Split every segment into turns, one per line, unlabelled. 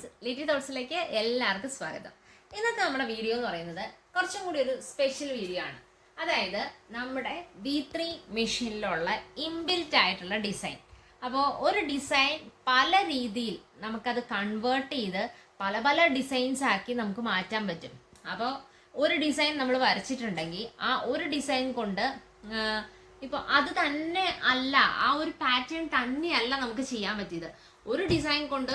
Friends Litty തോട്ട്സിലേക്ക് എല്ലാവർക്കും സ്വാഗതം. ഇന്നത്തെ നമ്മുടെ വീഡിയോ എന്ന് പറയുന്നത് കുറച്ചും കൂടി ഒരു സ്പെഷ്യൽ വീഡിയോ ആണ്. അതായത് നമ്മുടെ വി ത്രീ മെഷീനിലുള്ള ഇംബിൽറ്റ് ആയിട്ടുള്ള ഡിസൈൻ അപ്പോൾ ഒരു ഡിസൈൻ പല രീതിയിൽ നമുക്കത് കൺവേർട്ട് ചെയ്ത് പല പല ഡിസൈൻസ് ആക്കി നമുക്ക് മാറ്റാൻ പറ്റും. അപ്പോൾ ഒരു ഡിസൈൻ നമ്മൾ വരച്ചിട്ടുണ്ടെങ്കിൽ ആ ഒരു ഡിസൈൻ കൊണ്ട് ഇപ്പോൾ അത് തന്നെ അല്ല ആ ഒരു പാറ്റേൺ തന്നെയല്ല നമുക്ക് ചെയ്യാൻ പറ്റിയത്. ഒരു ഡിസൈൻ കൊണ്ട്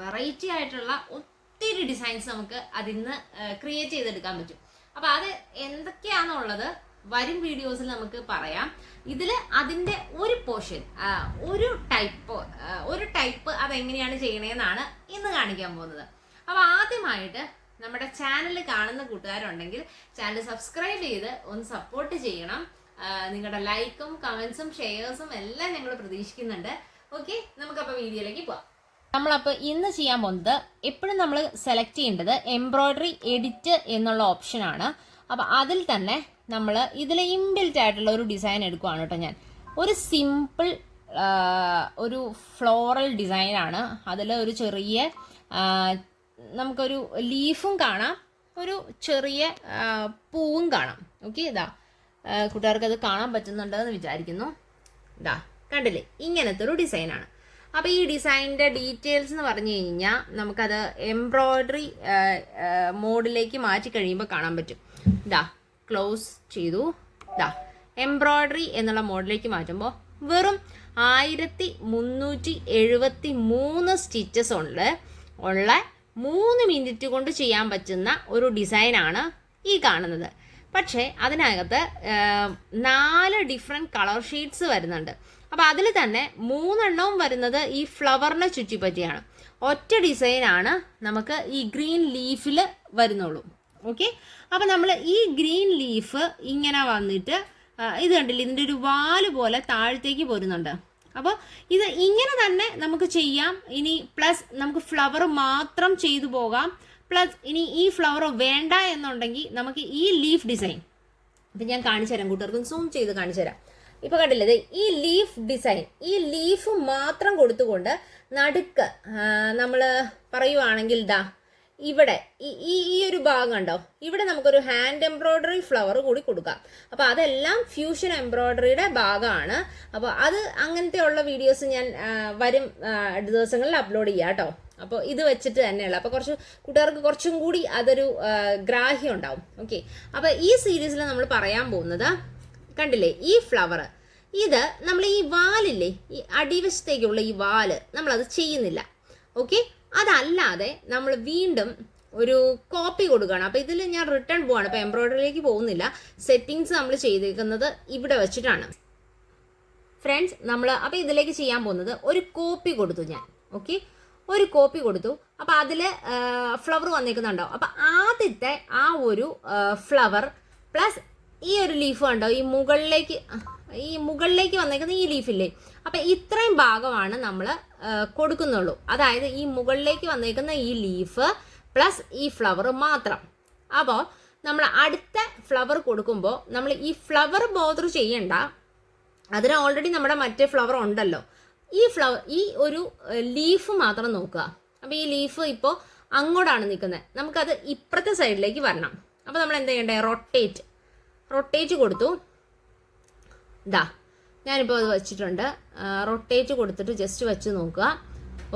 വെറൈറ്റി ആയിട്ടുള്ള ഒത്തിരി ഡിസൈൻസ് നമുക്ക് അതിന്ന് ക്രിയേറ്റ് ചെയ്തെടുക്കാൻ പറ്റും. അപ്പോൾ അത് എന്തൊക്കെയാണെന്നുള്ളത് വരും വീഡിയോസിൽ നമുക്ക് പറയാം. ഇതിൽ അതിന്റെ ഒരു പോർഷൻ ഒരു ടൈപ്പ് ഒരു ടൈപ്പ് അതെങ്ങനെയാണ് ചെയ്യണേന്നാണ് ഇന്ന് കാണിക്കാൻ പോകുന്നത്. അപ്പോൾ ആദ്യമായിട്ട് നമ്മുടെ ചാനൽ കാണുന്ന കൂട്ടുകാരുണ്ടെങ്കിൽ ചാനൽ സബ്സ്ക്രൈബ് ചെയ്ത് ഒന്ന് സപ്പോർട്ട് ചെയ്യണം. നിങ്ങളുടെ ലൈക്കും കമൻസും ഷെയർസും എല്ലാം ഞങ്ങൾ പ്രതീക്ഷിക്കുന്നുണ്ട്. ഓക്കെ നമുക്കപ്പോൾ വീഡിയോയിലേക്ക് പോവാം. നമ്മളപ്പോൾ ഇന്ന് ചെയ്യാൻ പോകുന്നത് എപ്പോഴും നമ്മൾ സെലക്ട് ചെയ്യേണ്ടത് എംബ്രോയ്ഡറി എഡിറ്റ് എന്നുള്ള ഓപ്ഷനാണ് അപ്പോൾ അതിൽ തന്നെ നമ്മൾ ഇതിൽ ഇൻബിൽറ്റ് ആയിട്ടുള്ള ഒരു ഡിസൈൻ എടുക്കുവാണ് കേട്ടോ ഞാൻ. ഒരു സിമ്പിൾ ഒരു ഫ്ലോറൽ ഡിസൈനാണ് അതിൽ ഒരു ചെറിയ നമുക്കൊരു ലീഫും കാണാം. ഒരു ചെറിയ പൂവും കാണാം. ഓക്കെ ഇതാ. കൂട്ടുകാർക്ക് അത് കാണാൻ പറ്റുന്നുണ്ടെന്ന് വിചാരിക്കുന്നു. ഇതാ കണ്ടില്ലേ? ഇങ്ങനത്തെ ഒരു ഡിസൈനാണ് അപ്പോൾ ഈ ഡിസൈനിന്റെ ഡീറ്റെയിൽസ് എന്ന് പറഞ്ഞു കഴിഞ്ഞാൽ നമുക്കത് എംബ്രോയ്ഡറി മോഡിലേക്ക് മാറ്റി കഴിയുമ്പോൾ കാണാൻ പറ്റും. ഇതാ ക്ലോസ് ചെയ്തു. ഇതാ എംബ്രോയ്ഡറി എന്നുള്ള മോഡിലേക്ക് മാറ്റുമ്പോൾ വെറും ആയിരത്തി മുന്നൂറ്റി എഴുപത്തി മൂന്ന് സ്റ്റിച്ചസ് ഉണ്ട്. ഉള്ള മൂന്ന് മിനിറ്റ് കൊണ്ട് ചെയ്യാൻ പറ്റുന്ന ഒരു ഡിസൈനാണ് ഈ കാണുന്നത്. പക്ഷേ അതിനകത്ത് നാല് ഡിഫറെന്റ് കളർ ഷീറ്റ്സ് വരുന്നുണ്ട്. അപ്പോൾ അതിൽ തന്നെ മൂന്നെണ്ണവും വരുന്നത് ഈ ഫ്ലവറിനെ ചുറ്റിപ്പറ്റിയാണ്. ഒറ്റ ഡിസൈനാണ് നമുക്ക് ഈ ഗ്രീൻ ലീഫിൽ വരുന്നുള്ളൂ. ഓക്കെ? അപ്പോൾ നമ്മൾ ഈ ഗ്രീൻ ലീഫ് ഇങ്ങനെ വന്നിട്ട് ഇത് കണ്ടില്ലേ? ഇതിന്റെ ഒരു വാൽ പോലെ താഴത്തേക്ക് പോരുന്നുണ്ട്. അപ്പോൾ ഇത് ഇങ്ങനെ തന്നെ നമുക്ക് ചെയ്യാം. ഇനി പ്ലസ് നമുക്ക് ഫ്ലവർ മാത്രം ചെയ്തു പോകാം. പ്ലസ് ഇനി ഈ ഫ്ലവർ വേണ്ട എന്നുണ്ടെങ്കിൽ നമുക്ക് ഈ ലീഫ് ഡിസൈൻ. അപ്പം ഞാൻ കാണിച്ചു തരാം കൂട്ടുകാർക്കും. സൂം ചെയ്ത് കാണിച്ചു തരാം. ഇപ്പൊ കണ്ടില്ലേ ഈ ലീഫ് ഡിസൈൻ ഈ ലീഫ് മാത്രം കൊടുത്തുകൊണ്ട് നടുക്ക് നമ്മൾ പറയുവാണെങ്കിൽ ദാ ഇവിടെ ഈ ഈ ഒരു ഭാഗം കണ്ടോ? ഇവിടെ നമുക്കൊരു ഹാൻഡ് എംബ്രോയിഡറി ഫ്ലവർ കൂടി കൊടുക്കാം. അപ്പോൾ അതെല്ലാം ഫ്യൂഷൻ എംബ്രോയിഡറിയുടെ ഭാഗമാണ്. അപ്പോൾ അത് അങ്ങനത്തെയുള്ള വീഡിയോസ് ഞാൻ വരും ദിവസങ്ങളിൽ അപ്ലോഡ് ചെയ്യാം കേട്ടോ. അപ്പോൾ ഇത് വെച്ചിട്ട് തന്നെയുള്ള. അപ്പോൾ കുറച്ച് കൂട്ടുകാർക്ക് കുറച്ചും കൂടി അതൊരു ഗ്രാഹ്യം ഉണ്ടാവും. ഓക്കെ അപ്പോൾ ഈ സീരീസിൽ നമ്മൾ പറയാൻ പോകുന്നത് കണ്ടില്ലേ? ഈ ഫ്ലവർ ഇത് നമ്മൾ ഈ വാലില്ലേ? ഈ അടിവശത്തേക്കുള്ള ഈ വാൽ നമ്മളത് ചെയ്യുന്നില്ല. ഓക്കെ അതല്ലാതെ നമ്മൾ വീണ്ടും ഒരു കോപ്പി കൊടുക്കുകയാണ്. അപ്പോൾ ഇതിൽ ഞാൻ റിട്ടേൺ പോവാണ്. അപ്പോൾ എംബ്രോയ്ഡറിയിലേക്ക് പോകുന്നില്ല. സെറ്റിങ്സ് നമ്മൾ ചെയ്തേക്കുന്നത് ഇവിടെ വെച്ചിട്ടാണ്. ഫ്രണ്ട്സ് നമ്മൾ അപ്പോൾ ഇതിലേക്ക് ചെയ്യാൻ പോകുന്നത് ഒരു കോപ്പി കൊടുത്തു ഞാൻ. ഓക്കെ ഒരു കോപ്പി കൊടുത്തു. അപ്പോൾ അതിൽ ഫ്ലവർ വന്നേക്കുന്നുണ്ടാവും അപ്പോൾ ആദ്യത്തെ ആ ഒരു ഫ്ലവർ പ്ലസ് ഈ ഒരു ലീഫ് കണ്ടോ? ഈ മുകളിലേക്ക് ഈ മുകളിലേക്ക് വന്നേക്കുന്ന ഈ ലീഫില്ലേ അപ്പം ഇത്രയും ഭാഗമാണ് നമ്മൾ കൊടുക്കുന്നുള്ളൂ. അതായത് ഈ മുകളിലേക്ക് വന്നേക്കുന്ന ഈ ലീഫ് പ്ലസ് ഈ ഫ്ലവർ മാത്രം. അപ്പോൾ നമ്മൾ അടുത്ത ഫ്ലവർ കൊടുക്കുമ്പോൾ നമ്മൾ ഈ ഫ്ലവർ ബോദർ ചെയ്യണ്ട. അതിന് ഓൾറെഡി നമ്മുടെ മറ്റേ ഫ്ലവർ ഉണ്ടല്ലോ. ഈ ഫ്ലവർ ഈ ഒരു ലീഫ് മാത്രം നോക്കുക. അപ്പോൾ ഈ ലീഫ് ഇപ്പോൾ അങ്ങോട്ടാണ് നിൽക്കുന്നത് നമുക്കത് ഇപ്പുറത്തെ സൈഡിലേക്ക് വരണം. അപ്പോൾ നമ്മൾ എന്ത് ചെയ്യണ്ടേ? റൊട്ടേറ്റ് റൊട്ടേറ്റ് കൊടുത്തു. ഇതാ ഞാനിപ്പോൾ അത് വെച്ചിട്ടുണ്ട്. റൊട്ടേറ്റ് കൊടുത്തിട്ട് ജസ്റ്റ് വെച്ച് നോക്കുക.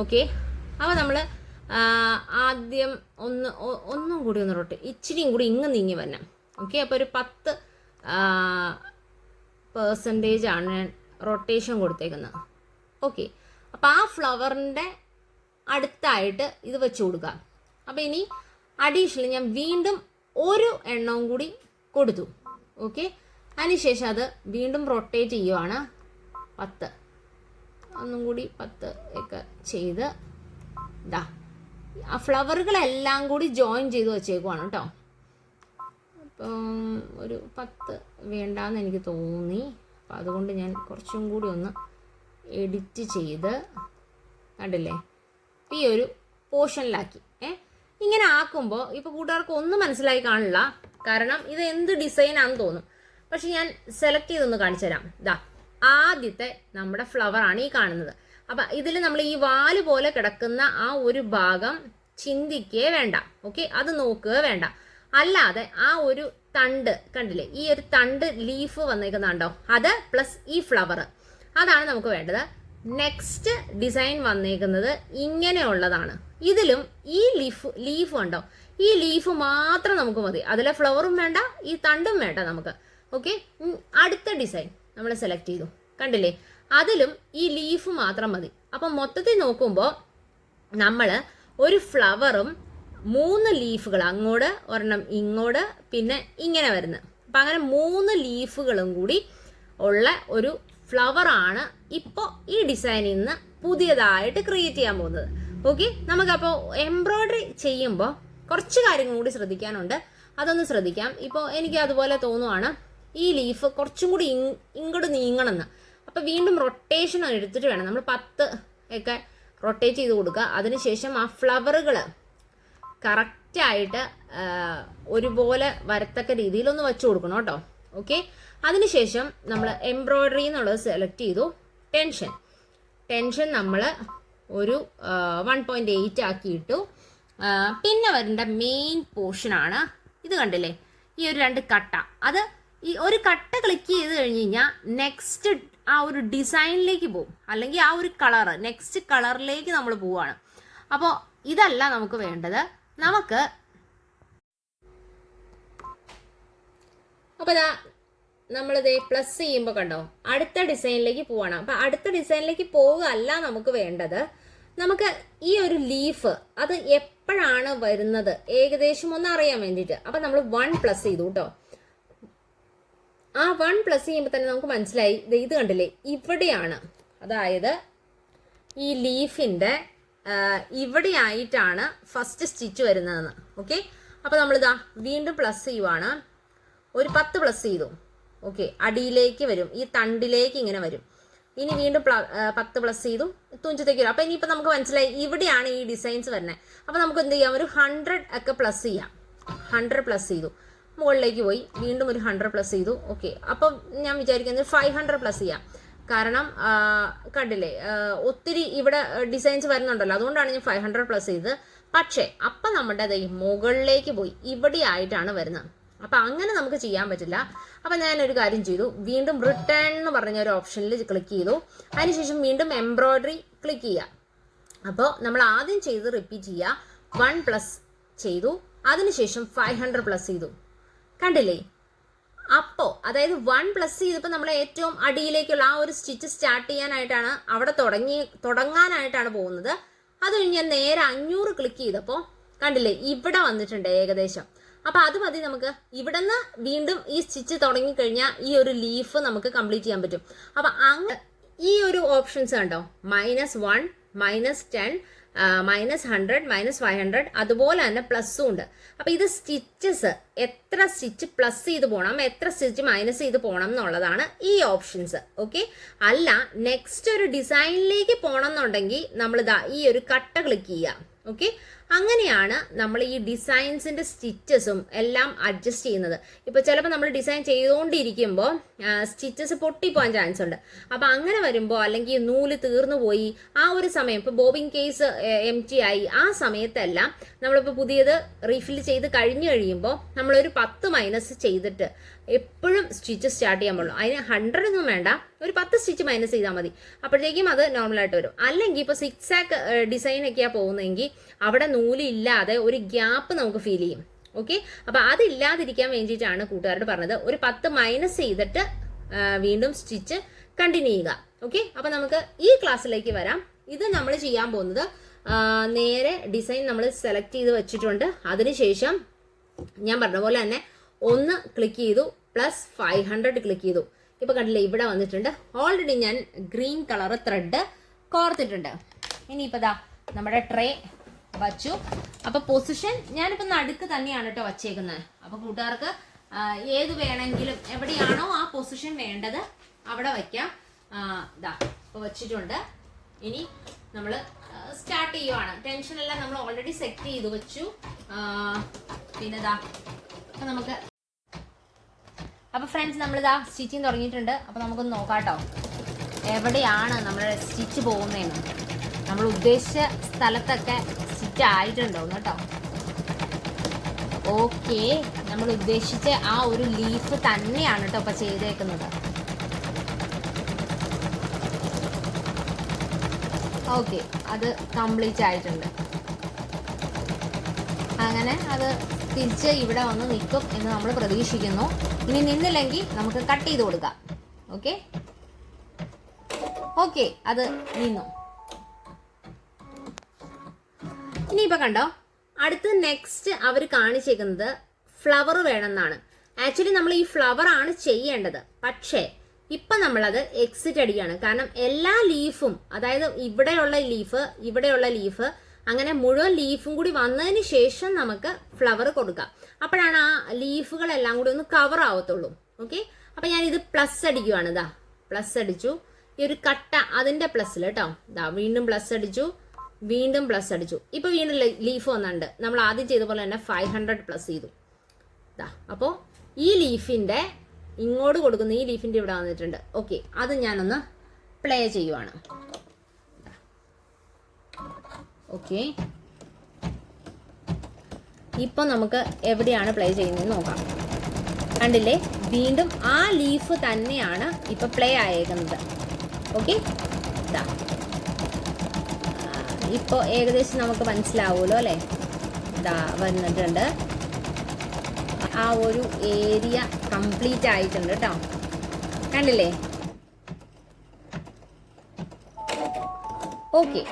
ഓക്കെ അപ്പോൾ നമ്മൾ ആദ്യം ഒന്ന് ഒന്നും കൂടി ഒന്ന് റൊട്ടേ ഇച്ചിരിയും കൂടി ഇങ്ങ് നീങ്ങി വരണം. ഓക്കെ അപ്പോൾ ഒരു പത്ത് പേഴ്സന്റേജ് ആണ് റൊട്ടേഷൻ കൊടുത്തേക്കുന്നത്. ഓക്കെ അപ്പോൾ ആ ഫ്ലവറിന്റെ അടുത്തായിട്ട് ഇത് വെച്ച് കൊടുക്കുക അപ്പോൾ ഇനി അഡീഷണൽ ഞാൻ വീണ്ടും ഒരു എണ്ണവും കൂടി കൊടുത്തു. ഓക്കെ അതിനുശേഷം അത് വീണ്ടും റൊട്ടേറ്റ് ചെയ്യുവാണ്. പത്ത്. ഒന്നും കൂടി പത്ത് ഒക്കെ ചെയ്ത് ഇതാ ആ ഫ്ലവറുകളെല്ലാം കൂടി ജോയിൻ ചെയ്ത് വെച്ചേക്കുവാണ് കേട്ടോ. അപ്പം ഒരു പത്ത് വേണ്ടാന്ന് എനിക്ക് തോന്നി. അപ്പം അതുകൊണ്ട് ഞാൻ കുറച്ചും കൂടി ഒന്ന് എഡിറ്റ് ചെയ്ത് കണ്ടില്ലേ? ഈ ഒരു പോർഷനിലാക്കി ഏ? ഇങ്ങനെ ആക്കുമ്പോൾ ഇപ്പോൾ കൂട്ടുകാർക്ക് ഒന്നും മനസ്സിലായി കാണില്ല. കാരണം ഇത് എന്ത് ഡിസൈനാണെന്ന് തോന്നും. പക്ഷെ ഞാൻ സെലക്ട് ചെയ്തൊന്ന് കാണിച്ചു തരാം. ഇതാ ആദ്യത്തെ നമ്മുടെ ഫ്ലവർ ആണ് ഈ കാണുന്നത്. അപ്പം ഇതിൽ നമ്മൾ ഈ വാൽ പോലെ കിടക്കുന്ന ആ ഒരു ഭാഗം ചിന്തിക്കേ വേണ്ട. ഓക്കെ അത് നോക്കുക വേണ്ട. അല്ലാതെ ആ ഒരു തണ്ട് കണ്ടില്ലേ? ഈ ഒരു തണ്ട് ലീഫ് വന്നേക്കുന്നുണ്ടോ അത് പ്ലസ് ഈ ഫ്ലവർ അതാണ് നമുക്ക് വേണ്ടത്. നെക്സ്റ്റ് ഡിസൈൻ വന്നേക്കുന്നത് ഇങ്ങനെയുള്ളതാണ്. ഇതിലും ഈ ലീഫ് ലീഫ് ഉണ്ടോ? ഈ ലീഫ് മാത്രം നമുക്ക് മതി. അതിലെ ഫ്ലവറും വേണ്ട ഈ തണ്ടും വേണ്ട നമുക്ക്. ഓക്കെ അടുത്ത ഡിസൈൻ നമ്മൾ സെലക്ട് ചെയ്തു. കണ്ടില്ലേ? അതിലും ഈ ലീഫ് മാത്രം മതി. അപ്പം മൊത്തത്തിൽ നോക്കുമ്പോൾ നമ്മൾ ഒരു ഫ്ലവറും മൂന്ന് ലീഫുകൾ അങ്ങോട്ട് ഒരെണ്ണം ഇങ്ങോട്ട് പിന്നെ ഇങ്ങനെ വരുന്നത് അപ്പം അങ്ങനെ മൂന്ന് ലീഫുകളും കൂടി ഉള്ള ഒരു ഫ്ലവറാണ് ഇപ്പോൾ ഈ ഡിസൈനിൽ നിന്ന് പുതിയതായിട്ട് ക്രിയേറ്റ് ചെയ്യാൻ പോകുന്നത്. ഓക്കെ നമുക്കപ്പോൾ എംബ്രോയ്ഡറി ചെയ്യുമ്പോൾ കുറച്ച് കാര്യങ്ങൾ കൂടി ശ്രദ്ധിക്കാനുണ്ട്. അതൊന്ന് ശ്രദ്ധിക്കാം. ഇപ്പോൾ എനിക്ക് അതുപോലെ തോന്നുവാണ് ഈ ലീഫ് കുറച്ചും കൂടി ഇങ് ഇങ്ങോട്ട് നീങ്ങണമെന്ന്. അപ്പോൾ വീണ്ടും റൊട്ടേഷൻ എടുത്തിട്ട് വേണം. നമ്മൾ പത്ത് ഒക്കെ റൊട്ടേറ്റ് ചെയ്ത് കൊടുക്കുക. അതിനുശേഷം ആ ഫ്ലവറുകൾ കറക്റ്റായിട്ട് ഒരുപോലെ വരത്തക്ക രീതിയിലൊന്ന് വെച്ച് കൊടുക്കണം കേട്ടോ. ഓക്കെ അതിനുശേഷം നമ്മൾ എംബ്രോയ്ഡറി എന്നുള്ളത് സെലക്ട് ചെയ്തു. ടെൻഷൻ ടെൻഷൻ നമ്മൾ ഒരു വൺ പോയിന്റ് എയ്റ്റ് ആക്കിയിട്ടു ആ, പിന്നെ വരേണ്ട മെയിൻ പോർഷനാണ് ഇത് കണ്ടില്ലേ? ഈ ഒരു രണ്ട് കട്ട. അത് ഈ ഒരു കട്ട ക്ലിക്ക് ചെയ്ത് കഴിഞ്ഞ് കഴിഞ്ഞാൽ നെക്സ്റ്റ് ആ ഒരു ഡിസൈനിലേക്ക് പോകും. അല്ലെങ്കിൽ ആ ഒരു കളറ് നെക്സ്റ്റ് കളറിലേക്ക് നമ്മൾ പോവാണ്. അപ്പോൾ ഇതല്ല നമുക്ക് വേണ്ടത്. നമുക്ക് അപ്പോൾ ഇതാ നമ്മളിത് പ്ലസ് ചെയ്യുമ്പോൾ കണ്ടോ? അടുത്ത ഡിസൈനിലേക്ക് പോവാണ്. അപ്പം അടുത്ത ഡിസൈനിലേക്ക് പോവുക അല്ല നമുക്ക് വേണ്ടത്. നമുക്ക് ഈ ഒരു ലീഫ് അത് എപ്പോഴാണ് വരുന്നത്? ഏകദേശം ഒന്ന് അറിയാൻ വേണ്ടിയിട്ട്. അപ്പം നമ്മൾ വൺ പ്ലസ് ചെയ്തു കേട്ടോ ആ വൺ പ്ലസ് ചെയ്യുമ്പോൾ തന്നെ നമുക്ക് മനസ്സിലായി ഇത് കണ്ടില്ലേ ഇവിടെയാണ്. അതായത് ഈ ലീഫിന്റെ ഇവിടെയായിട്ടാണ് ഫസ്റ്റ് സ്റ്റിച്ച് വരുന്നതെന്ന്. ഓക്കെ അപ്പോൾ നമ്മളിതാ വീണ്ടും പ്ലസ് ചെയ്യുവാണ്. ഒരു പത്ത് പ്ലസ് ചെയ്തു. ഓക്കെ അടിയിലേക്ക് വരും. ഈ തണ്ടിലേക്ക് ഇങ്ങനെ വരും. ഇനി വീണ്ടും പ്ല- പത്ത് പ്ലസ് ചെയ്തു തുഞ്ചത്തേക്ക് വരും. അപ്പോൾ ഇനിയിപ്പോൾ നമുക്ക് മനസ്സിലായി ഇവിടെയാണ് ഈ ഡിസൈൻസ് വരുന്നത് അപ്പോൾ നമുക്ക് എന്ത് ചെയ്യാം? ഒരു ഹൺഡ്രഡ് ഒക്കെ പ്ലസ് ചെയ്യാം. ഹൺഡ്രഡ് പ്ലസ് ചെയ്തു. മുകളിലേക്ക് പോയി. വീണ്ടും ഒരു ഹൺഡ്രഡ് പ്ലസ് ചെയ്തു. ഓക്കെ അപ്പം ഞാൻ വിചാരിക്കുന്നത് ഫൈവ് ഹൺഡ്രഡ് പ്ലസ് ചെയ്യാം. കാരണം കണ്ടില്ലേ ഒത്തിരി ഇവിടെ ഡിസൈൻസ് വരുന്നുണ്ടല്ലോ. അതുകൊണ്ടാണ് ഞാൻ ഫൈവ് ഹൺഡ്രഡ് പ്ലസ് ചെയ്തത്. പക്ഷേ അപ്പം നമ്മുടെ മുകളിലേക്ക് പോയി. ഇവിടെ ആയിട്ടാണ് വരുന്നത്. അപ്പം അങ്ങനെ നമുക്ക് ചെയ്യാൻ പറ്റില്ല. അപ്പം ഞാനൊരു കാര്യം ചെയ്തു. വീണ്ടും റിട്ടേൺ എന്ന് പറഞ്ഞ ഒരു ഓപ്ഷനിൽ ക്ലിക്ക് ചെയ്തു. അതിനുശേഷം വീണ്ടും എംബ്രോയ്ഡറി ക്ലിക്ക് ചെയ്യുക. അപ്പോൾ നമ്മൾ ആദ്യം ചെയ്ത് റിപ്പീറ്റ് ചെയ്യുക. വൺ പ്ലസ് ചെയ്തു. അതിനുശേഷം ഫൈവ് ഹൺഡ്രഡ് പ്ലസ് ചെയ്തു. കണ്ടില്ലേ? അപ്പോൾ അതായത് വൺ പ്ലസ് ചെയ്തപ്പോൾ നമ്മൾ ഏറ്റവും അടിയിലേക്കുള്ള ആ ഒരു സ്റ്റിച്ച് സ്റ്റാർട്ട് ചെയ്യാനായിട്ടാണ് അവിടെ തുടങ്ങി തുടങ്ങാനായിട്ടാണ് പോകുന്നത്. അത് കഴിഞ്ഞ് ഞാൻ നേരെ അഞ്ഞൂറ് ക്ലിക്ക് ചെയ്തപ്പോൾ കണ്ടില്ലേ? ഇവിടെ വന്നിട്ടുണ്ട് ഏകദേശം. അപ്പോൾ അത് മതി നമുക്ക്. ഇവിടെ നിന്ന് വീണ്ടും ഈ സ്റ്റിച്ച് തുടങ്ങിക്കഴിഞ്ഞാൽ ഈ ഒരു ലീഫ് നമുക്ക് കംപ്ലീറ്റ് ചെയ്യാൻ പറ്റും. അപ്പോൾ അങ്ങ് ഈ ഒരു ഓപ്ഷൻസ് കണ്ടോ? Minus one minus ten minus hundred minus five hundred അതുപോലെ തന്നെ പ്ലസ്സും ഉണ്ട്. അപ്പോൾ ഇത് സ്റ്റിച്ചസ് എത്ര സ്റ്റിച്ച് പ്ലസ് ചെയ്ത് പോകണം എത്ര സ്റ്റിച്ച് മൈനസ് ചെയ്ത് പോകണം എന്നുള്ളതാണ് ഈ ഓപ്ഷൻസ് ഓക്കെ അല്ല നെക്സ്റ്റ് ഒരു ഡിസൈനിലേക്ക് പോകണം എന്നുണ്ടെങ്കിൽ നമ്മൾ ഇതാ ഈ ഒരു കട്ട ക്ലിക്ക് ചെയ്യുക ഓക്കെ അങ്ങനെയാണ് നമ്മൾ ഈ ഡിസൈൻസിന്റെ സ്റ്റിച്ചസും എല്ലാം അഡ്ജസ്റ്റ് ചെയ്യുന്നത്. ഇപ്പോൾ ചിലപ്പോൾ നമ്മൾ ഡിസൈൻ ചെയ്തുകൊണ്ടിരിക്കുമ്പോൾ സ്റ്റിച്ചസ് പൊട്ടിപ്പോകാൻ ചാൻസ് ഉണ്ട്. അപ്പോൾ അങ്ങനെ വരുമ്പോൾ അല്ലെങ്കിൽ നൂൽ തീർന്നു പോയി ആ ഒരു സമയം ഇപ്പോൾ ബോബിങ് കേസ് എം ടി ആയി ആ സമയത്തെല്ലാം നമ്മളിപ്പോൾ പുതിയത് റീഫിൽ ചെയ്ത് കഴിഞ്ഞു കഴിയുമ്പോൾ നമ്മളൊരു പത്ത് മൈനസ് ചെയ്തിട്ട് എപ്പോഴും സ്റ്റിച്ച് സ്റ്റാർട്ട് ചെയ്യാൻ പാടുള്ളൂ. അതിന് ഹൺഡ്രഡ് ഒന്നും വേണ്ട. ഒരു പത്ത് സ്റ്റിച്ച് മൈനസ് ചെയ്താൽ മതി. അപ്പോഴത്തേക്കും അത് നോർമലായിട്ട് വരും. അല്ലെങ്കിൽ ഇപ്പോൾ സിക്സ് ആക്ക് ഡിസൈൻ ഒക്കെയാണ് പോകുന്നതെങ്കിൽ അവിടെ നൂലില്ലാതെ ഒരു ഗ്യാപ്പ് നമുക്ക് ഫീൽ ചെയ്യും. ഓക്കെ അപ്പോൾ അതില്ലാതിരിക്കാൻ വേണ്ടിയിട്ടാണ് കൂട്ടുകാരോട് പറഞ്ഞത്. ഒരു പത്ത് മൈനസ് ചെയ്തിട്ട് വീണ്ടും സ്റ്റിച്ച് കണ്ടിന്യൂ ചെയ്യുക. ഓക്കെ അപ്പോൾ നമുക്ക് ഈ ക്ലാസ്സിലേക്ക് വരാം. ഇത് നമ്മൾ ചെയ്യാൻ പോകുന്നത് നേരെ ഡിസൈൻ നമ്മൾ സെലക്ട് ചെയ്ത് വെച്ചിട്ടുണ്ട്. അതിനുശേഷം ഞാൻ പറഞ്ഞ പോലെ തന്നെ ഒന്ന് ക്ലിക്ക് ചെയ്തു. പ്ലസ് ഫൈവ് ഹൺഡ്രഡ് ക്ലിക്ക് ചെയ്തു. ഇപ്പോൾ കണ്ടില്ലേ ഇവിടെ വന്നിട്ടുണ്ട്. ഓൾറെഡി ഞാൻ ഗ്രീൻ കളർ ത്രെഡ് കോർത്തിട്ടുണ്ട്. ഇനിയിപ്പോൾ ദാ നമ്മുടെ ട്രേ വച്ചു. അപ്പോൾ പൊസിഷൻ ഞാനിപ്പോൾ നടുക്ക് തന്നെയാണ് കേട്ടോ വച്ചേക്കുന്നത് അപ്പോൾ കൂട്ടുകാർക്ക് ഏത് വേണമെങ്കിലും എവിടെയാണോ ആ പൊസിഷൻ വേണ്ടത് അവിടെ വയ്ക്കാം. ഇതാ ഇപ്പോൾ വെച്ചിട്ടുണ്ട്. ഇനി നമ്മൾ സ്റ്റാർട്ട് ചെയ്യുവാണ്. ടെൻഷനെല്ലാം നമ്മൾ ഓൾറെഡി സെറ്റ് ചെയ്ത് വെച്ചു. പിന്നെ അപ്പൊ നമുക്ക് അപ്പൊ ഫ്രണ്ട്സ് നമ്മളിതാ സ്റ്റിച്ചിങ് തുടങ്ങിയിട്ടുണ്ട്. അപ്പൊ നമുക്കൊന്ന് നോക്കാം കേട്ടോ എവിടെയാണ് നമ്മൾ സ്റ്റിച്ച് പോകുന്നതെന്ന്. നമ്മൾ ഉദ്ദേശിച്ച സ്ഥലത്തൊക്കെ സ്റ്റിച്ച് ആയിട്ടുണ്ടോ കേട്ടോ. ഓക്കെ നമ്മൾ ഉദ്ദേശിച്ച ആ ഒരു ലീഫ് തന്നെയാണ് കേട്ടോ ഇപ്പൊ ചെയ്തേക്കുന്നത്. ഓക്കെ അത് കംപ്ലീറ്റ് ആയിട്ടുണ്ട്. അങ്ങനെ അത് തിരിച്ച് ഇവിടെ വന്ന് നിൽക്കും എന്ന് നമ്മൾ പ്രതീക്ഷിക്കുന്നു. ഇനി നിന്നില്ലെങ്കിൽ നമുക്ക് കട്ട് ചെയ്ത് കൊടുക്കാം. ഓക്കെ ഓക്കെ അത് നിന്നു. ഇനിയിപ്പോൾ കണ്ടോ? അടുത്ത് നെക്സ്റ്റ് അവർ കാണിച്ചേക്കുന്നത് ഫ്ലവർ വേണമെന്നാണ്. ആക്ച്വലി നമ്മൾ ഈ ഫ്ലവർ ആണ് ചെയ്യേണ്ടത്. പക്ഷേ ഇപ്പം നമ്മളത് എക്സിറ്റ് അടിക്കുകയാണ് കാരണം എല്ലാ ലീഫും അതായത് ഇവിടെയുള്ള ലീഫ് ഇവിടെയുള്ള ലീഫ് അങ്ങനെ മുഴുവൻ ലീഫും കൂടി വന്നതിന് ശേഷം നമുക്ക് ഫ്ലവർ കൊടുക്കാം. അപ്പോഴാണ് ആ ലീഫുകളെല്ലാം കൂടി ഒന്ന് കവർ ആവത്തുള്ളൂ. ഓക്കെ അപ്പം ഇത് പ്ലസ് അടിക്കുവാണ് ഇതാ പ്ലസ് അടിച്ചു. ഈ ഒരു കട്ട അതിന്റെ പ്ലസ്സിൽ കേട്ടോ ഇതാ വീണ്ടും പ്ലസ് അടിച്ചു. വീണ്ടും പ്ലസ് അടിച്ചു. ഇപ്പൊ വീണ്ടും ലീഫ് വന്നുണ്ട് നമ്മൾ ആദ്യം ചെയ്ത പോലെ തന്നെ ഫൈവ് ഹൺഡ്രഡ് പ്ലസ് ചെയ്തു. ഇതാ അപ്പോൾ ഈ ലീഫിന്റെ ഇങ്ങോട്ട് കൊടുക്കുന്ന ഈ ലീഫിന്റെ ഇവിടെ വന്നിട്ടുണ്ട്. ഓക്കെ അത് ഞാനൊന്ന് പ്ലേ ചെയ്യുവാണ്. ഓക്കെ. ഇപ്പൊ നമുക്ക് എവിടെയാണ് പ്ലേ ചെയ്യുന്നത് നോക്കാം. കണ്ടില്ലേ? വീണ്ടും ആ ലീഫ് തന്നെയാണ് ഇപ്പൊ പ്ലേ ആയേക്കുന്നത്. ഓക്കെ? ഇതാ ഇപ്പോൾ ഏകദേശം നമുക്ക് മനസ്സിലാവുമല്ലോ അല്ലേ? ഇതാ വന്നിട്ടുണ്ട്. ആ ഒരു ഏരിയ കംപ്ലീറ്റ് ആയിട്ടുണ്ട് കേട്ടോ കണ്ടില്ലേ? ഓക്കെ.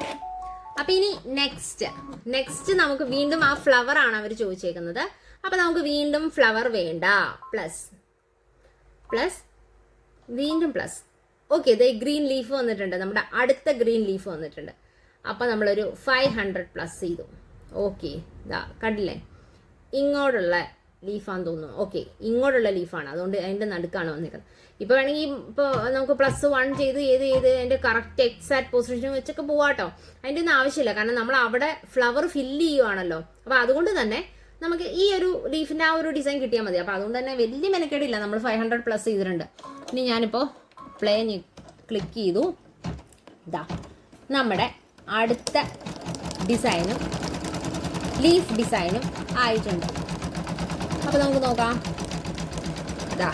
അപ്പൊ ഇനി നെക്സ്റ്റ് നെക്സ്റ്റ് നമുക്ക് വീണ്ടും ആ ഫ്ലവർ ആണ് അവർ ചോദിച്ചേക്കുന്നത്. അപ്പൊ നമുക്ക് വീണ്ടും ഫ്ലവർ വേണ്ട. പ്ലസ് പ്ലസ് വീണ്ടും പ്ലസ് ഓക്കെ ഇത് ഗ്രീൻ ലീഫ് വന്നിട്ടുണ്ട്. നമ്മുടെ അടുത്ത ഗ്രീൻ ലീഫ് വന്നിട്ടുണ്ട്. അപ്പൊ നമ്മളൊരു ഫൈവ് ഹൺഡ്രഡ് പ്ലസ് ചെയ്തു. ഓക്കെ ഇതാ കണ്ടില്ലേ? ഇങ്ങോട്ടുള്ള ലീഫാന്ന് തോന്നുന്നു. ഓക്കെ ഇങ്ങോട്ടുള്ള ലീഫാണ് അതുകൊണ്ട് അതിന്റെ നടുക്കാണ് വന്നിരിക്കുന്നത് ഇപ്പോൾ വേണമെങ്കിൽ ഇപ്പോൾ നമുക്ക് പ്ലസ് വൺ ചെയ്ത് ചെയ്ത് ചെയ്ത് അതിന്റെ കറക്റ്റ് എക്സാക്ട് പൊസിഷൻ വെച്ചൊക്കെ പോവാട്ടോ. അതിന്റെ ഒന്നും ആവശ്യമില്ല. കാരണം നമ്മൾ അവിടെ ഫ്ലവർ ഫില്ല് ചെയ്യുവാണല്ലോ. അപ്പോൾ അതുകൊണ്ട് തന്നെ നമുക്ക് ഈ ഒരു ലീഫിന്റെ ആ ഒരു ഡിസൈൻ കിട്ടിയാൽ മതി. അപ്പോൾ അതുകൊണ്ട് തന്നെ വലിയ മെനക്കേടില്ല. നമ്മൾ ഫൈവ് ഹൺഡ്രഡ് പ്ലസ് ചെയ്തിട്ടുണ്ട്. ഇനി ഞാനിപ്പോൾ പ്ലേ ക്ലിക്ക് ചെയ്തു. ഇതാ നമ്മുടെ അടുത്ത ഡിസൈനും ലീഫ് ഡിസൈനും ആയിട്ടുണ്ട്. അപ്പോൾ നമുക്ക് നോക്കാം ഇതാ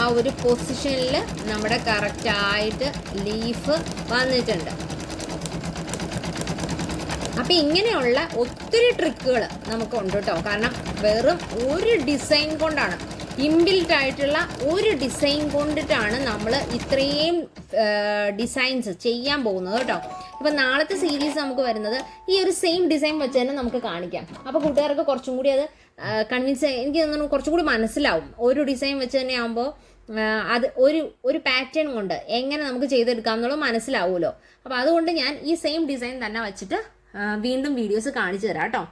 ആ ഒരു പൊസിഷനിൽ നമ്മുടെ കറക്റ്റായിട്ട് ലീഫ് വന്നിട്ടുണ്ട്. അപ്പം ഇങ്ങനെയുള്ള ഒത്തിരി ട്രിക്കുകൾ നമുക്കുണ്ട് കേട്ടോ കാരണം വെറും ഒരു ഡിസൈൻ കൊണ്ടാണ്. ഇൻബിൽറ്റ് ആയിട്ടുള്ള ഒരു ഡിസൈൻ കൊണ്ടിട്ടാണ് നമ്മൾ ഇത്രയും ഡിസൈൻസ് ചെയ്യാൻ പോകുന്നത് കേട്ടോ. ഇപ്പം നാളത്തെ സീരീസ് നമുക്ക് വരുന്നത് ഈ ഒരു സെയിം ഡിസൈൻ വെച്ച് തന്നെ നമുക്ക് കാണിക്കാം. അപ്പോൾ കൂട്ടുകാർക്ക് കുറച്ചും കൂടി അത് കൺവിൻസ് എനിക്ക് തോന്നുന്നു കുറച്ചും കൂടി മനസ്സിലാവും. ഒരു ഡിസൈൻ വെച്ച് തന്നെ ആകുമ്പോൾ അത് ഒരു ഒരു പാറ്റേൺ കൊണ്ട് എങ്ങനെ നമുക്ക് ചെയ്തെടുക്കാം എന്നുള്ളത് മനസ്സിലാവുമല്ലോ. അപ്പോൾ അതുകൊണ്ട് ഞാൻ ഈ സെയിം ഡിസൈൻ തന്നെ വെച്ചിട്ട് വീണ്ടും വീഡിയോസ് കാണിച്ചു തരാം കേട്ടോ.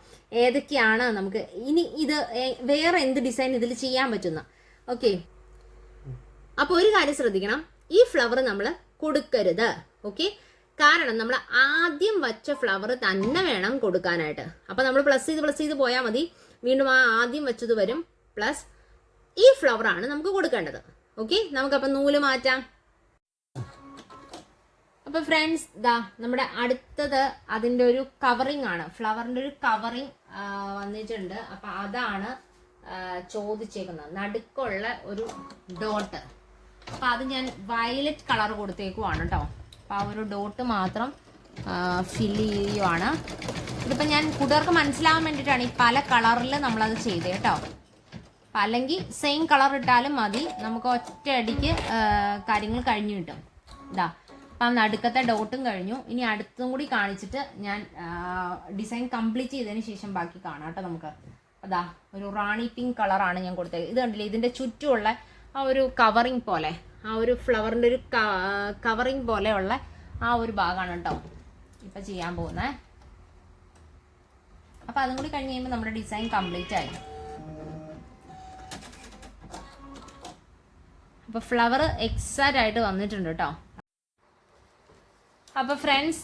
ഏതൊക്കെയാണ് നമുക്ക് ഇനി ഇത് വേറെ എന്ത് ഡിസൈൻ ഇതിൽ ചെയ്യാൻ പറ്റുന്ന? ഓക്കെ. അപ്പോൾ ഒരു കാര്യം ശ്രദ്ധിക്കണം. ഈ ഫ്ലവർ നമ്മൾ കൊടുക്കരുത്. ഓക്കെ. കാരണം നമ്മൾ ആദ്യം വച്ച ഫ്ലവർ തന്നെ വേണം കൊടുക്കാനായിട്ട്. അപ്പോൾ നമ്മൾ പ്ലസ് ചെയ്ത് പ്ലസ് ചെയ്ത് പോയാൽ മതി. വീണ്ടും ആ ആദ്യം വെച്ചത് വരും. പ്ലസ് ഈ ഫ്ലവർ ആണ് നമുക്ക് കൊടുക്കേണ്ടത്. ഓക്കെ നമുക്കപ്പം നൂൽ മാറ്റാം. അപ്പൊ ഫ്രണ്ട്സ് ദാ നമ്മുടെ അടുത്തത് അതിന്റെ ഒരു കവറിങ് ആണ്. ഫ്ലവറിന്റെ ഒരു കവറിങ് വന്നിട്ടുണ്ട്. അപ്പൊ അതാണ് ചോദിച്ചേക്കുന്നത്. നടുക്കുള്ള ഒരു ഡോട്ട് അപ്പൊ അത് ഞാൻ വയലറ്റ് കളർ കൊടുത്തേക്കുവാണ് കേട്ടോ ആ ഒരു ഡോട്ട് മാത്രം ഫില്ല് ചെയ്യുവാണ്. ഇതിപ്പോ ഞാൻ കൂട്ടുകാർക്ക് മനസ്സിലാവാൻ വേണ്ടിയിട്ടാണ് ഈ പല കളറിൽ നമ്മളത് ചെയ്തത് കേട്ടോ. അപ്പൊ അല്ലെങ്കിൽ സെയിം കളർ ഇട്ടാലും മതി. നമുക്ക് ഒറ്റയടിക്ക് കാര്യങ്ങൾ കഴിഞ്ഞു കിട്ടും. ഇതാ അപ്പം നടുക്കത്തെ ഡോട്ടും കഴിഞ്ഞു. ഇനി അടുത്തും കൂടി കാണിച്ചിട്ട് ഞാൻ ഡിസൈൻ കംപ്ലീറ്റ് ചെയ്തതിന് ശേഷം ബാക്കി കാണാം കേട്ടോ നമുക്ക്. അതാ ഒരു റാണി പിങ്ക് കളറാണ് ഞാൻ കൊടുത്തത്. ഇത് കണ്ടില്ലേ ഇതിന്റെ ചുറ്റുമുള്ള ആ ഒരു കവറിങ് പോലെ. ആ ഒരു ഫ്ലവറിന്റെ ഒരു കവറിങ് പോലെയുള്ള ആ ഒരു ഭാഗമാണ് കേട്ടോ ഇപ്പം ചെയ്യാൻ പോകുന്നത് അപ്പം അതും കൂടി കഴിഞ്ഞ് കഴിയുമ്പോൾ നമ്മുടെ ഡിസൈൻ കംപ്ലീറ്റ് ആയി. അപ്പോൾ ഫ്ലവർ എക്സാക്റ്റ് ആയിട്ട് വന്നിട്ടുണ്ട് കേട്ടോ. അപ്പോൾ ഫ്രണ്ട്സ്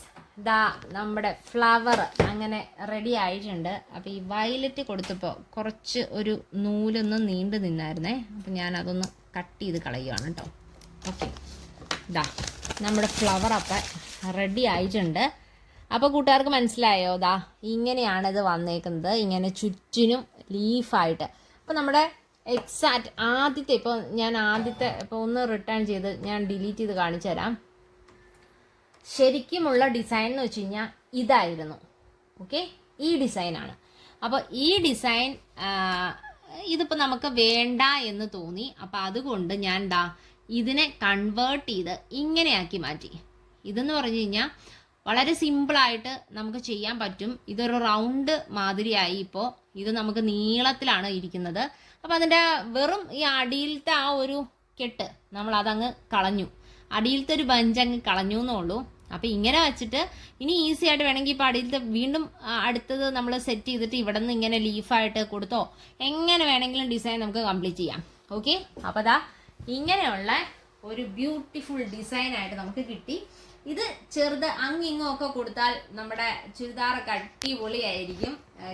ദാ നമ്മുടെ ഫ്ലവർ അങ്ങനെ റെഡി ആയിട്ടുണ്ട്. അപ്പോൾ ഈ വയലറ്റ് കൊടുത്തപ്പോൾ കുറച്ച് ഒരു നൂലൊന്ന് നീണ്ടു നിന്നായിരുന്നേ. അപ്പം ഞാനതൊന്ന് കട്ട് ചെയ്ത് കളയുകയാണ് കേട്ടോ. ഓക്കെ ഇതാ നമ്മുടെ ഫ്ലവർ അപ്പം റെഡി ആയിട്ടുണ്ട്. അപ്പോൾ കൂട്ടുകാർക്ക് മനസ്സിലായോ? ദാ ഇങ്ങനെയാണ് ഇത് വന്നേക്കുന്നത്. ഇങ്ങനെ ചുറ്റിനും ലീഫായിട്ട് അപ്പോൾ നമ്മുടെ എക്സാക്റ്റ് ആദ്യത്തെ ഇപ്പോൾ ഞാൻ ആദ്യത്തെ ഇപ്പോൾ ഒന്ന് റിട്ടേൺ ചെയ്ത് ഞാൻ ഡിലീറ്റ് ചെയ്ത് കാണിച്ചു തരാം. ശരിക്കുമുള്ള ഡിസൈൻ എന്ന് വെച്ച് കഴിഞ്ഞാൽ ഇതായിരുന്നു. ഓക്കെ ഈ ഡിസൈനാണ് അപ്പോൾ ഈ ഡിസൈൻ ഇതിപ്പോൾ നമുക്ക് വേണ്ട എന്ന് തോന്നി. അപ്പോൾ അതുകൊണ്ട് ഞാൻ ദാ ഇതിനെ കൺവേർട്ട് ചെയ്ത് ഇങ്ങനെയാക്കി മാറ്റി. ഇതെന്ന് പറഞ്ഞു കഴിഞ്ഞാൽ വളരെ സിമ്പിളായിട്ട് നമുക്ക് ചെയ്യാൻ പറ്റും. ഇതൊരു റൗണ്ട് മാതിരിയായി ഇപ്പോൾ ഇത് നമുക്ക് നീളത്തിലാണ് ഇരിക്കുന്നത്. അപ്പം അതിന്റെ വെറും ഈ അടിയിലത്തെ ആ ഒരു കെട്ട് നമ്മൾ അതങ്ങ് കളഞ്ഞു. അടിയിലത്തെ ഒരു ബഞ്ച് അങ്ങ് കളഞ്ഞു എന്നുള്ളൂ. അപ്പം ഇങ്ങനെ വെച്ചിട്ട് ഇനി ഈസി ആയിട്ട് വേണമെങ്കിൽ ഇപ്പോൾ അടിയിലത്തെ വീണ്ടും അടുത്തത് നമ്മൾ സെറ്റ് ചെയ്തിട്ട് ഇവിടെ നിന്ന് ഇങ്ങനെ ലീഫായിട്ട് കൊടുത്തോ. എങ്ങനെ വേണമെങ്കിലും ഡിസൈൻ നമുക്ക് കംപ്ലീറ്റ് ചെയ്യാം. ഓക്കെ അപ്പോൾ അതാ ഇങ്ങനെയുള്ള ഒരു ബ്യൂട്ടിഫുൾ ഡിസൈൻ ആയിട്ട് നമുക്ക് കിട്ടി. ഇത് ചെറുത് അങ്ങിങ്ങോ ഒക്കെ കൊടുത്താൽ നമ്മുടെ ചുരിദാറൊക്കെ അടിപൊളിയായിരിക്കും.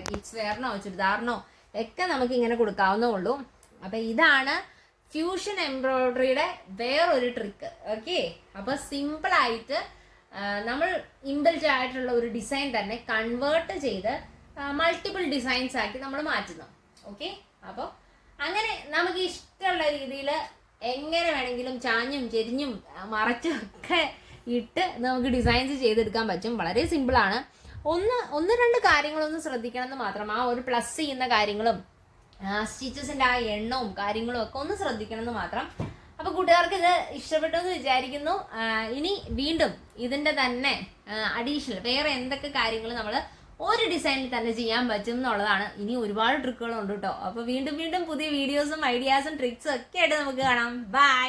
കിഡ്സ് വെയറിനോ ചുരിദാറിനോ ഒക്കെ നമുക്ക് ഇങ്ങനെ കൊടുക്കാവുന്നേ ഉള്ളൂ. അപ്പം ഇതാണ് ഫ്യൂഷൻ എംബ്രോയിഡറിയുടെ വേറൊരു ട്രിക്ക് ഓക്കെ അപ്പോൾ സിമ്പിളായിട്ട് നമ്മൾ ഇമ്പൽറ്റ് ആയിട്ടുള്ള ഒരു ഡിസൈൻ തന്നെ കൺവേർട്ട് ചെയ്ത് മൾട്ടിപ്പിൾ ഡിസൈൻസ് ആക്കി നമ്മൾ മാറ്റുന്നു. ഓക്കെ അപ്പോൾ അങ്ങനെ നമുക്ക് ഇഷ്ടമുള്ള രീതിയിൽ എങ്ങനെ വേണമെങ്കിലും ചാഞ്ഞും ചെരിഞ്ഞും മറച്ചും ഒക്കെ ഇട്ട് നമുക്ക് ഡിസൈൻസ് ചെയ്തെടുക്കാൻ പറ്റും. വളരെ സിമ്പിളാണ് ഒന്ന് ഒന്ന് രണ്ട് കാര്യങ്ങളൊന്ന് ശ്രദ്ധിക്കണം എന്ന് മാത്രം. ആ ഒരു പ്ലസ് ചെയ്യുന്ന കാര്യങ്ങളും സ്റ്റിച്ചസിന്റെ ആ എണ്ണവും കാര്യങ്ങളും ഒക്കെ ഒന്ന് ശ്രദ്ധിക്കണം എന്ന് മാത്രം. അപ്പോൾ കൂട്ടുകാർക്ക് ഇത് ഇഷ്ടപ്പെട്ടു എന്ന് വിചാരിക്കുന്നു. ഇനി വീണ്ടും ഇതിന്റെ തന്നെ അഡീഷണൽ വേറെ എന്തൊക്കെ കാര്യങ്ങൾ നമ്മൾ ഒരു ഡിസൈനിൽ തന്നെ ചെയ്യാൻ പറ്റും എന്നുള്ളതാണ് ഇനി ഒരുപാട് ട്രിക്കുകളുണ്ട് കേട്ടോ അപ്പോൾ വീണ്ടും വീണ്ടും പുതിയ വീഡിയോസും ഐഡിയാസും ട്രിക്സും ഒക്കെ ആയിട്ട് നമുക്ക് കാണാം. ബൈ